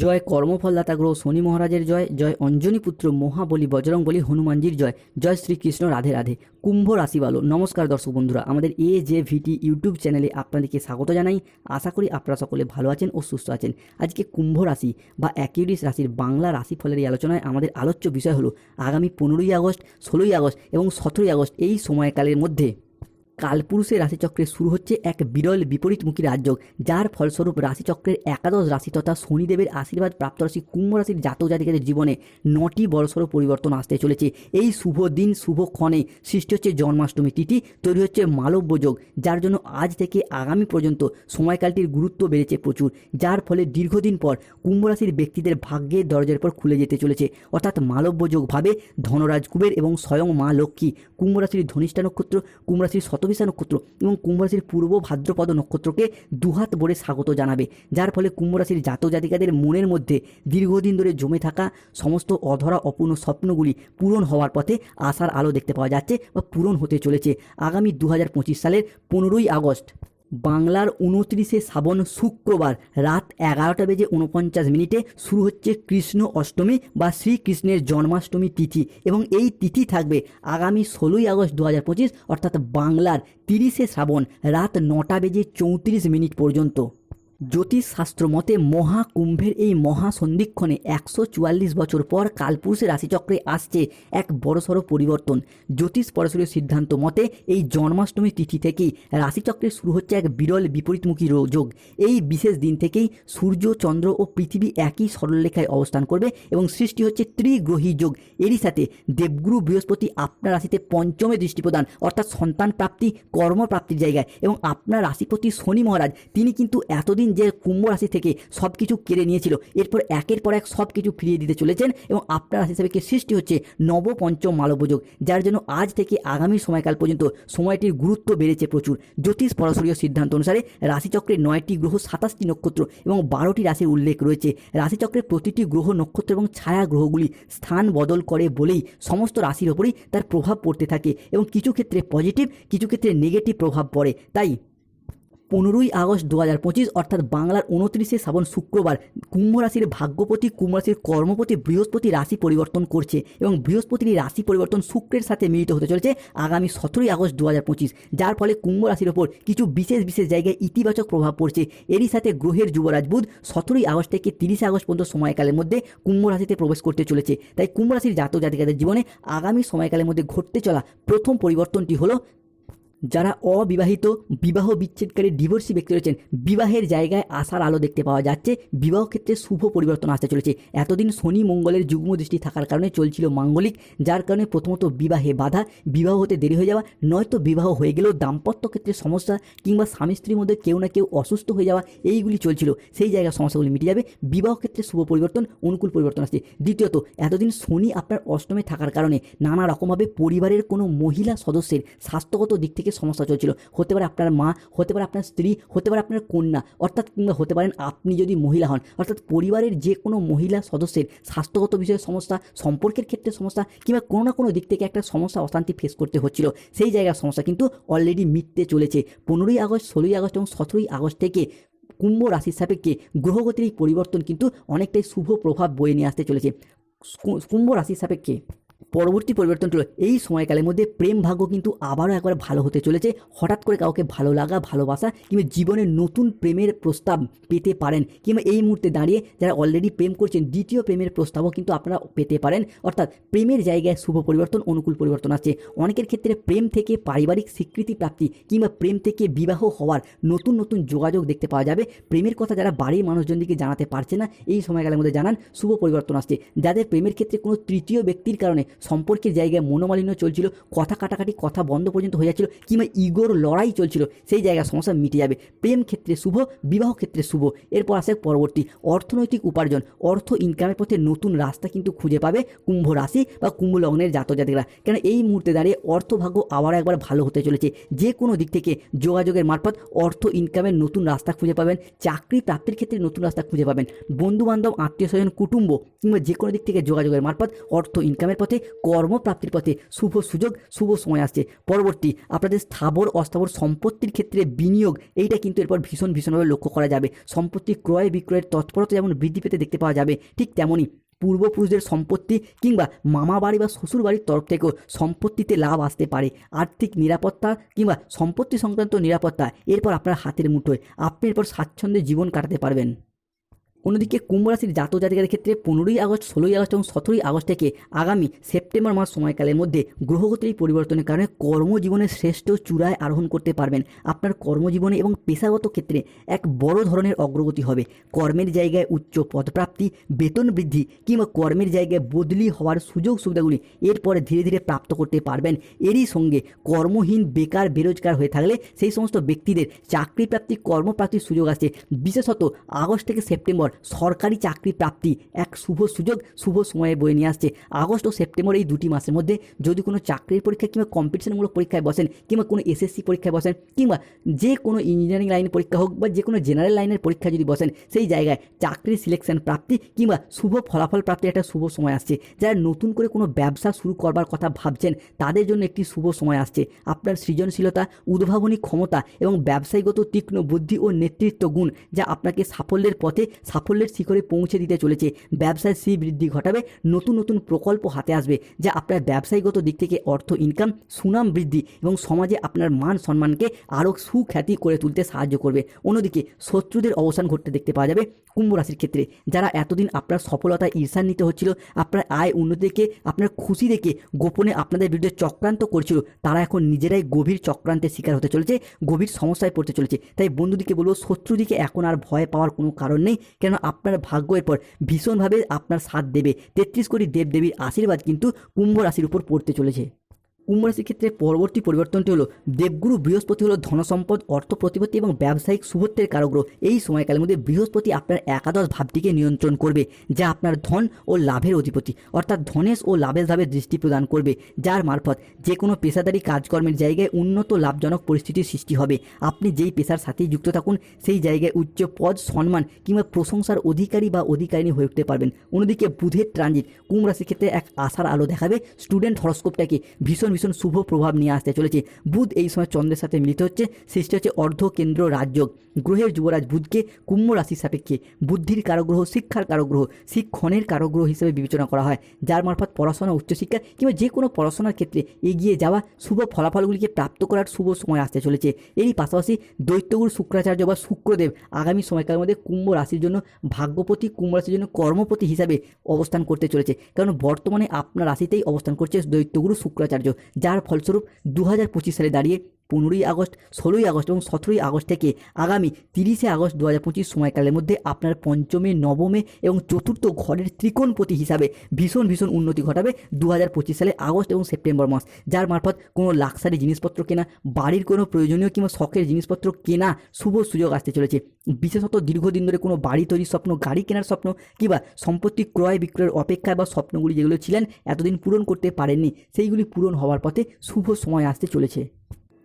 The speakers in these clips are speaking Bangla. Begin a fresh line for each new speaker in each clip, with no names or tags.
জয় কর্মফলদাতা গ্রহ শনি মহারাজের জয় জয় অঞ্জনী পুত্র মহাবলী বজরং বলি হনুমানজির জয় জয় শ্রীকৃষ্ণ রাধে রাধে। কুম্ভ রাশি বালো নমস্কার দর্শক বন্ধুরা, আমাদের এ জে ভিটি ইউটিউব চ্যানেলে আপনাদেরকে স্বাগত জানাই। আশা করি আপনারা সকলে ভালো আছেন ও সুস্থ আছেন। আজকে কুম্ভ রাশি বা অ্যাকিউরিস রাশির বাংলা রাশিফলের এই আলোচনায় আমাদের আলোচ্য বিষয় হলো আগামী পনেরোই আগস্ট, ষোলোই আগস্ট এবং সতেরোই আগস্ট এই সময়কালের মধ্যে কালপুরুষের রাশিচক্রে শুরু হচ্ছে এক বিরল বিপরীতমুখী রাজযোগ, যার ফলস্বরূপ রাশিচক্রের একাদশ রাশি তথা শনিদেবের আশীর্বাদ প্রাপ্ত রাশি কুম্ভ রাশির জাতক জাতিকাদের জীবনে নটি বড়সড় পরিবর্তন আসতে চলেছে। এই শুভ দিন, শুভ ক্ষণে সৃষ্টি হচ্ছে জন্মাষ্টমী তিথি, তৈরি হচ্ছে মালব্য যোগ, যার জন্য আজ থেকে আগামী পর্যন্ত সময়কালটির গুরুত্ব বেড়েছে প্রচুর, যার ফলে দীর্ঘদিন পর কুম্ভ রাশির ব্যক্তিদের ভাগ্যের দরজার পর খুলে যেতে চলেছে। অর্থাৎ মালব্য যোগ ভাবে ধনরাজ কুবের এবং স্বয়ং মা লক্ষ্মী কুম্ভ রাশির ধনিষ্ঠা নক্ষত্র কুম্ভ রাশির শতবিশা নক্ষত্র এবং কুম্ভ রাশির পূর্ব ভাদ্রপদ নক্ষত্রকে দুহাত বলে স্বাগত জানাবে। যার ফলে কুম্ভ রাশির জাতক জাতিকাদের মনের মধ্যে দীর্ঘদিন ধরে জমে থাকা সমস্ত অধরা, অপূর্ণ স্বপ্নগুলি পূরণ হওয়ার পথে আশার আলো দেখতে পাওয়া যাচ্ছে বা পূরণ হতে চলেছে আগামী দু হাজার পঁচিশ সালের পনেরোই আগস্ট। বাংলার উনত্রিশে শ্রাবণ শুক্রবার রাত এগারোটা বেজে উনপঞ্চাশ মিনিটে শুরু হচ্ছে কৃষ্ণ অষ্টমী বা শ্রীকৃষ্ণের জন্মাষ্টমী তিথি এবং এই তিথি থাকবে আগামী ষোলোই আগস্ট দু হাজার পঁচিশ, অর্থাৎ বাংলার তিরিশে শ্রাবণ রাত নটা বেজে চৌত্রিশ মিনিট পর্যন্ত। জ্যোতিষশাস্ত্র মতে মহাকুম্ভের এই মহাসন্ধিক্ষণে একশো চুয়াল্লিশ বছর পর কালপুরুষের রাশিচক্রে আসছে এক বড়সড় পরিবর্তন। জ্যোতিষ পরশরীয় সিদ্ধান্ত মতে এই জন্মাষ্টমী তিথি থেকেই রাশিচক্রে শুরু হচ্ছে এক বিরল বিপরীতমুখী যোগ। এই বিশেষ দিন থেকেই সূর্য, চন্দ্র ও পৃথিবী একই সরলরেখায় অবস্থান করবে এবং সৃষ্টি হচ্ছে ত্রিগ্রহী যোগ। এরই সাথে দেবগুরু বৃহস্পতি আপনার রাশিতে পঞ্চমে দৃষ্টি প্রদান, অর্থাৎ সন্তান প্রাপ্তি কর্মপ্রাপ্তির জায়গায় এবং আপনার রাশিপতি শনি মহারাজ, তিনি কিন্তু এতদিন যে কুম্ভ রাশি থেকে সব কিছু কেড়ে নিয়েছিল, এরপর একের পর এক সব কিছু ফিরিয়ে দিতে চলেছেন এবং আপনার রাশি হিসাবে সৃষ্টি হচ্ছে নবপঞ্চম মালব্যযোগ যার জন্য আজ থেকে আগামী সময়কাল পর্যন্ত সময়টির গুরুত্ব বেড়েছে প্রচুর। জ্যোতিষ পরশরীয় সিদ্ধান্ত অনুসারে রাশিচক্রের নয়টি গ্রহ, সাতাশটি নক্ষত্র এবং বারোটি রাশির উল্লেখ রয়েছে। রাশিচক্রের প্রতিটি গ্রহ, নক্ষত্র এবং ছায়া গ্রহগুলি স্থান বদল করে বলেই সমস্ত রাশির ওপরেই তার প্রভাব পড়তে থাকে এবং কিছু ক্ষেত্রে পজিটিভ কিছু ক্ষেত্রে নেগেটিভ প্রভাব পড়ে। তাই পনেরোই আগস্ট দু হাজার পঁচিশ, অর্থাৎ বাংলার উনত্রিশে শ্রাবণ শুক্রবার, কুম্ভ রাশির ভাগ্যপতি, কুম্ভ রাশির কর্মপতি বৃহস্পতি রাশি পরিবর্তন করছে এবং বৃহস্পতির এই রাশি পরিবর্তন শুক্রের সাথে মিলিত হতে চলেছে আগামী সতেরোই আগস্ট দু হাজার পঁচিশ, যার ফলে কুম্ভ রাশির ওপর কিছু বিশেষ বিশেষ জায়গায় ইতিবাচক প্রভাব পড়ছে। এরই সাথে গ্রহের যুবরাজ বুধ সতেরোই আগস্ট থেকে তিরিশে আগস্ট পর্যন্ত সময়কালের মধ্যে কুম্ভ রাশিতে প্রবেশ করতে চলেছে। তাই কুম্ভ রাশির জাতক জাতিকাদের জীবনে আগামী সময়কালের মধ্যে ঘটতে চলা প্রথম পরিবর্তনটি হলো যারা অবিবাহিত, বিবাহ বিচ্ছেদকারী ডিভোর্সি ব্যক্তি রয়েছেন, বিবাহের জায়গায় আসার আলো দেখতে পাওয়া যাচ্ছে। বিবাহ ক্ষেত্রে শুভ পরিবর্তন আসতে চলেছে। এতদিন শনি মঙ্গলের যুগ্ম দৃষ্টি থাকার কারণে চলছিল মাঙ্গলিক, যার কারণে প্রথমত বিবাহে বাধা, বিবাহ হতে দেরি হয়ে যাওয়া, নয়তো বিবাহ হয়ে গেলেও দাম্পত্য ক্ষেত্রে সমস্যা কিংবা স্বামী স্ত্রীর মধ্যে কেউ না কেউ অসুস্থ হয়ে যাওয়া, এইগুলি চলছিল। সেই জায়গার সমস্যাগুলি মিটে যাবে। বিবাহ ক্ষেত্রে শুভ পরিবর্তন, অনুকূল পরিবর্তন আসছে। দ্বিতীয়ত, এতদিন শনি আপনার অষ্টমে থাকার কারণে নানা রকমভাবে পরিবারের কোনো মহিলা সদস্যের স্বাস্থ্যগত দিক থেকে সমস্যা চলছিল? হতে পারে আপনার মা, হতে পারে আপনার স্ত্রী, হতে পারে আপনার কন্যা, অর্থাৎ কিংবা হতে পারেন আপনি যদি মহিলা হন, অর্থাৎ পরিবারের যে কোনো মহিলা সদস্যের স্বাস্থ্যগত বিষয়ে সমস্যা, সম্পর্কের ক্ষেত্রে সমস্যা, কিংবা কোনো না কোনো দিক থেকে একটা সমস্যা, অশান্তি ফেস করতে হচ্ছিল। সেই জায়গার সমস্যা কিন্তু অলরেডি মিটতে চলেছে। পনেরোই আগস্ট, ষোলোই আগস্ট এবং সতেরোই আগস্ট থেকে কুম্ভ রাশির সাপেক্ষে গ্রহগতির এই পরিবর্তন কিন্তু অনেকটাই শুভ প্রভাব বয়ে নিয়ে আসতে চলেছে। কুম্ভ রাশির সাপেক্ষে। পরবর্তী পরিবর্তনটি হলো, এই সময়কালের মধ্যে প্রেম ভাগ্য কিন্তু আবারও একবার ভালো হতে চলেছে। হঠাৎ করে কাউকে ভালো লাগা, ভালোবাসা কিংবা জীবনে নতুন প্রেমের প্রস্তাব পেতে পারেন কিংবা এই মুহূর্তে দাঁড়িয়ে যারা অলরেডি প্রেম করছেন, দ্বিতীয় প্রেমের প্রস্তাবও কিন্তু আপনারা পেতে পারেন। অর্থাৎ প্রেমের জায়গায় শুভ পরিবর্তন, অনুকূল পরিবর্তন আছে। অনেকের ক্ষেত্রে প্রেম থেকে পারিবারিক স্বীকৃতি প্রাপ্তি কিংবা প্রেম থেকে বিবাহ হওয়ার নতুন নতুন যোগাযোগ দেখতে পাওয়া যাবে। প্রেমের কথা যারা বাড়ির মানুষজনদিকে জানাতে পারছে না, এই সময়কালের মধ্যে জানান, শুভ পরিবর্তন আসছে। যাদের প্রেমের ক্ষেত্রে কোনো তৃতীয় ব্যক্তির কারণে সম্পর্কের জায়গায় মনোমালিন্য চলছিল, কথা কাটাকাটি, কথা বন্ধ পর্যন্ত হয়ে যাচ্ছিল, কিংবা ইগোর লড়াই চলছিল, সেই জায়গায় সমস্যা মিটে যাবে। প্রেম ক্ষেত্রে শুভ, বিবাহ ক্ষেত্রে শুভ। এরপর আসে পরবর্তী, অর্থনৈতিক উপার্জন। অর্থ ইনকামের পথে নতুন রাস্তা কিন্তু খুঁজে পাবে কুম্ভ রাশি বা কুম্ভ লগ্নের জাতক জাতিকরা কেন এই মুহূর্তে দাঁড়িয়ে অর্থভাগ্য আবার একবার ভালো হতে চলেছে। যে কোনো দিক থেকে যোগাযোগের মারফত অর্থ ইনকামের নতুন রাস্তা খুঁজে পাবেন, চাকরি প্রাপ্তির ক্ষেত্রে নতুন রাস্তা খুঁজে পাবেন। বন্ধু বান্ধব আত্মীয় স্বজন, কুটুম্ব কিংবা যে কোনো দিক থেকে যোগাযোগের মারফত অর্থ ইনকামের পথে কর্মপ্রাপ্তির পথে শুভ সুযোগ, শুভ সময় আসছে। পরবর্তী, আপনাদের স্থাবর, অস্থাবর সম্পত্তির ক্ষেত্রে বিনিয়োগ, এইটা কিন্তু এরপর ভীষণ ভীষণভাবে লক্ষ্য করা যাবে। সম্পত্তি ক্রয় বিক্রয়ের তৎপরতা যেমন বৃদ্ধি পেতে দেখতে পাওয়া যাবে, ঠিক তেমনই পূর্বপুরুষদের সম্পত্তি কিংবা মামা বাড়ি বা শ্বশুর বাড়ির তরফ থেকেও সম্পত্তিতে লাভ আসতে পারে। আর্থিক নিরাপত্তা কিংবা সম্পত্তি সংক্রান্ত নিরাপত্তা, এরপর আপনার হাতের মুঠোয়। আপনি এরপর স্বাচ্ছন্দ্যে জীবন কাটাতে পারবেন। অন্যদিকে কুম্ভ রাশির জাতক জাতিকাদের ক্ষেত্রে পনেরোই আগস্ট, ষোলোই আগস্ট এবং সতেরোই আগস্ট থেকে আগামী সেপ্টেম্বর মাস সময়কালের মধ্যে গ্রহগতির পরিবর্তনের কারণে কর্মজীবনের শ্রেষ্ঠ চূড়ায় আরোহণ করতে পারবেন। আপনার কর্মজীবনে এবং পেশাগত ক্ষেত্রে এক বড় ধরনের অগ্রগতি হবে। কর্মের জায়গায় উচ্চ পদপ্রাপ্তি, বেতন বৃদ্ধি কিংবা কর্মের জায়গায় বদলি হওয়ার সুযোগ সুবিধাগুলি এরপরে ধীরে ধীরে প্রাপ্ত করতে পারবেন। এরই সঙ্গে কর্মহীন, বেকার, বেরোজগার হয়ে থাকলে সেই সমস্ত ব্যক্তিদের চাকরি প্রাপ্তি কর্মপ্রাপ্তির সুযোগ আসছে বিশেষত আগস্ট থেকে সেপ্টেম্বর সরকারি চাকরি প্রাপ্তি এক শুভ সুযোগ, শুভ সময়ে বয়ে নিয়ে আসছে। আগস্ট ও সেপ্টেম্বর এই দুটি মাসের মধ্যে যদি কোনো চাকরির পরীক্ষা কিংবা কম্পিটিশনমূলক পরীক্ষায় বসেন, কিংবা কোনো এসএসসি পরীক্ষায় বসেন, কিংবা যে কোনো ইঞ্জিনিয়ারিং লাইনের পরীক্ষা হোক বা যে কোনো জেনারেল লাইনের পরীক্ষা যদি বসেন, সেই জায়গায় চাকরির সিলেকশন প্রাপ্তি কিংবা শুভ ফলাফল প্রাপ্তির একটা শুভ সময় আসছে। যারা নতুন করে কোনো ব্যবসা শুরু করবার কথা ভাবছেন, তাদের জন্য একটি শুভ সময় আসছে। আপনার সৃজনশীলতা, উদ্ভাবনী ক্ষমতা এবং ব্যবসায়ীগত তীক্ষ্ণ বুদ্ধি ও নেতৃত্ব গুণ যা আপনাকে সাফল্যের পথে সাফল্যের শিখরে পৌঁছে দিতে চলেছে। ব্যবসায় শ্রী বৃদ্ধি ঘটাবে, নতুন নতুন প্রকল্প হাতে আসবে, যা আপনার ব্যবসায়ীগত দিক থেকে অর্থ ইনকাম সুনাম বৃদ্ধি এবং সমাজে আপনার মান সম্মানকে আরও সুখ্যাতি করে তুলতে সাহায্য করবে। অন্যদিকে শত্রুদের অবসান ঘটতে দেখতে পাওয়া যাবে কুম্ভ রাশির ক্ষেত্রে। যারা এতদিন আপনার সফলতায় ঈর্ষান্বিত হচ্ছিল, আপনার আয় উন্নতি দেখে, আপনার খুশি দেখে গোপনে আপনাদের বিরুদ্ধে চক্রান্ত করছিল, তারা এখন নিজেরাই গভীর চক্রান্তের শিকার হতে চলেছে, গভীর সমস্যায় পড়তে চলেছে। তাই বন্ধুদিকে বলব, শত্রুদিকে এখন আর ভয় পাওয়ার কোনো কারণ নেই কেন আপনার ভাগ্য এরপর ভীষণভাবে আপনার সাথ দেবে। তেত্রিশ কোটি দেবদেবীর আশীর্বাদ কিন্তু কুম্ভ রাশির উপর পড়তে চলেছে। কুম্ভ রাশির ক্ষেত্রে পরবর্তী পরিবর্তনটি হলো, দেবগুরু বৃহস্পতি হলো ধনসম্পদ অর্থ প্রতিপত্তি এবং ব্যবসায়িক শুভত্বের কারগ্রহ। এই সময়কালের মধ্যে বৃহস্পতি আপনার একাদশ ভাবটিকে নিয়ন্ত্রণ করবে, যা আপনার ধন ও লাভের অধিপতি। অর্থাৎ ধনেশ ও লাভের ধাবে দৃষ্টি প্রদান করবে, যার মারফত যে কোনো পেশাদারি কাজকর্মের জায়গায় উন্নত লাভজনক পরিস্থিতির সৃষ্টি হবে। আপনি যেই পেশার সাথেই যুক্ত থাকুন, সেই জায়গায় উচ্চ পদ, সম্মান কিংবা প্রশংসার অধিকারী বা অধিকারিণী হয়ে উঠতে পারবেন। অন্যদিকে বুধের ট্রানজিট, কুম্ভ রাশির ক্ষেত্রে এক আশার আলো দেখাবে। স্টুডেন্ট হরস্কোপটাকে ভীষণ ভীষণ শুভ প্রভাব নিয়ে আসতে চলেছে। বুধ এই সময় চন্দ্রের সাথে মিলিত হচ্ছে। সৃষ্টি হচ্ছে অর্ধ কেন্দ্র রাজযোগ। গ্রহের যুবরাজ বুধকে কুম্ভ রাশির সাপেক্ষে বুদ্ধির কারগ্রহ, শিক্ষার কারগ্রহ, শিক্ষণের কারগ্রহ হিসেবে বিবেচনা করা হয়। যার মারফত পড়াশোনা, উচ্চশিক্ষা কিংবা যে কোনো পড়াশোনার ক্ষেত্রে এগিয়ে যাওয়া শুভ ফলাফলগুলিকে প্রাপ্ত করার শুভ সময় আসতে চলেছে। এরই পাশাপাশি দৈত্যগুরু শুক্রাচার্য বা শুক্রদেব আগামী সময়কালের মধ্যে কুম্ভ রাশির জন্য ভাগ্যপতি, কুম্ভ রাশির জন্য কর্মপতি হিসাবে অবস্থান করতে চলেছে। কারণ বর্তমানে আপনার রাশিতেই অবস্থান করছে দৈত্যগুরু শুক্রাচার্য। যার ফলস্বরূপ দু হাজার পঁচিশ সালে দাঁড়িয়ে পনেরোই আগস্ট, ষোলোই আগস্ট এবং সতেরোই আগস্ট থেকে আগামী তিরিশে আগস্ট দু হাজার পঁচিশ সময়কালের মধ্যে আপনার পঞ্চমে, নবমে এবং চতুর্থ ঘরের ত্রিকোণপতি হিসাবে ভীষণ ভীষণ উন্নতি ঘটাবে দু হাজার পঁচিশ সালে আগস্ট এবং সেপ্টেম্বর মাস। যার মারফত কোনো লাক্সারি জিনিসপত্র কেনা, বাড়ির কোনো প্রয়োজনীয় কিংবা শখের জিনিসপত্র কেনা শুভ সুযোগ আসতে চলেছে। বিশেষত দীর্ঘদিন ধরে কোনো বাড়ি তৈরির স্বপ্ন, গাড়ি কেনার স্বপ্ন কিংবা সম্পত্তি ক্রয় বিক্রয়ের অপেক্ষায় বা স্বপ্নগুলি যেগুলো ছিলেন এতদিন পূরণ করতে পারেননি, সেইগুলি পূরণ হওয়ার পথে শুভ সময় আসতে চলেছে।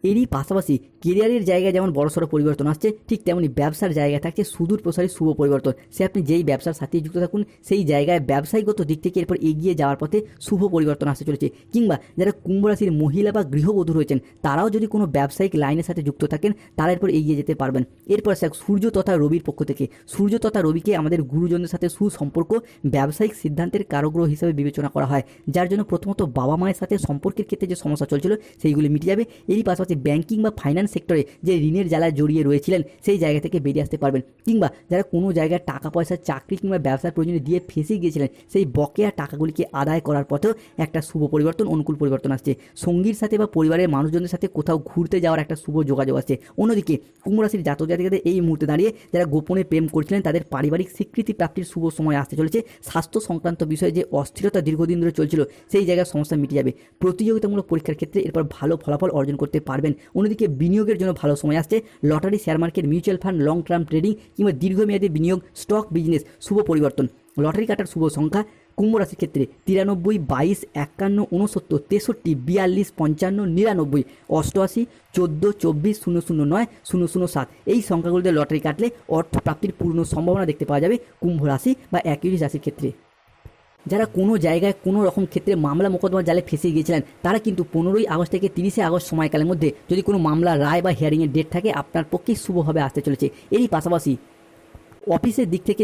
এরই পাশাপাশি কেরিয়ারের জায়গায় যেমন বড়সড় পরিবর্তন আসছে, ঠিক তেমনি ব্যবসার জায়গায় থাকছে সুদূর প্রসারী শুভ পরিবর্তন। সে আপনি যেই ব্যবসার সাথে যুক্ত থাকুন, সেই জায়গায় ব্যবসায়িকত দিক থেকে এরপর এগিয়ে যাওয়ার পথে শুভ পরিবর্তন আসতে চলেছে। কিংবা যারা কুম্ভ রাশির মহিলা বা গৃহবধূ রয়েছেন, তারাও যদি কোনো ব্যবসায়িক লাইনের সাথে যুক্ত থাকেন, তারা এরপর এগিয়ে যেতে পারবেন। এরপর সূর্য তথা রবির পক্ষ থেকে। সূর্য তথা রবিকে আমাদের গুরুজনদের সাথে সুসম্পর্ক, ব্যবসায়িক সিদ্ধান্তের কারগ্রহ হিসেবে বিবেচনা করা হয়, যার জন্য প্রথমত বাবা মায়ের সাথে সম্পর্কের ক্ষেত্রে যে সমস্যা চলছিল, সেইগুলি মিটে যাবে। এরই পাশাপাশি ব্যাংকিং বা ফাইন্যান্স সেক্টরে যে ঋণের জ্বালায় জড়িয়ে রয়েছিলেন, সেই জায়গা থেকে বেরিয়ে আসতে পারবেন। কিংবা যারা কোনো জায়গায় টাকা পয়সা চাকরি কিংবা ব্যবসার প্রয়োজনে দিয়ে ফেঁসে গিয়েছিলেন, সেই বকেয়া টাকাগুলিকে আদায় করার পথেও একটা শুভ পরিবর্তন, অনুকূল পরিবর্তন আসছে। সঙ্গীর সাথে বা পরিবারের মানুষজনের সাথে কোথাও ঘুরতে যাওয়ার একটা শুভ যোগাযোগ আসছে। অন্যদিকে, কুম্ভ রাশির জাতক জাতিকাদের এই মুহূর্তে দাঁড়িয়ে যারা গোপনে প্রেম করছিলেন, তাদের পারিবারিক স্বীকৃতি প্রাপ্তির শুভ সময় আসতে চলেছে। স্বাস্থ্য সংক্রান্ত বিষয়ে যে অস্থিরতা দীর্ঘদিন ধরে চলছিল, সেই জায়গায় সমস্যা মিটে যাবে। প্রতিযোগিতামূলক পরীক্ষার ক্ষেত্রে এরপর ভালো ফলাফল অর্জন করতে পারবেন। অন্যদিকে বিনিয়োগের জন্য ভালো সময় আসছে। Lottery share market mutual fund long term trading কিংবা দীর্ঘমেয়াদী বিনিয়োগ স্টক বিজনেস শুভ পরিবর্তন। লটারি কাটার শুভ সংখ্যা কুম্ভ রাশির ক্ষেত্রে তিরানব্বই, বাইশ, একান্ন উনসত্তর তেষট্টি, বিয়াল্লিশ, পঞ্চান্ন, নিরানব্বই, অষ্টআশি, চোদ্দ, চব্বিশ, শূন্য শূন্য নয়, শূন্য শূন্য সাত। এই সংখ্যাগুলোতে লটারি কাটলে অর্থ প্রাপ্তির পূর্ণ সম্ভাবনা দেখতে পাওয়া যাবে কুম্ভ রাশি বা একই রাশির ক্ষেত্রে। যারা কোনো জায়গায় কোনো রকম ক্ষেত্রে মামলা মোকদ্দমা জালে ফেঁসে গিয়েছিলেন, তারা কিন্তু পনেরোই আগস্ট থেকে তিরিশে আগস্ট সময়কালের মধ্যে যদি কোনো মামলা রায় বা হিয়ারিংয়ের ডেট থাকে, আপনার পক্ষে শুভভাবে আসতে চলেছে। এরই পাশাপাশি অফিসের দিক থেকে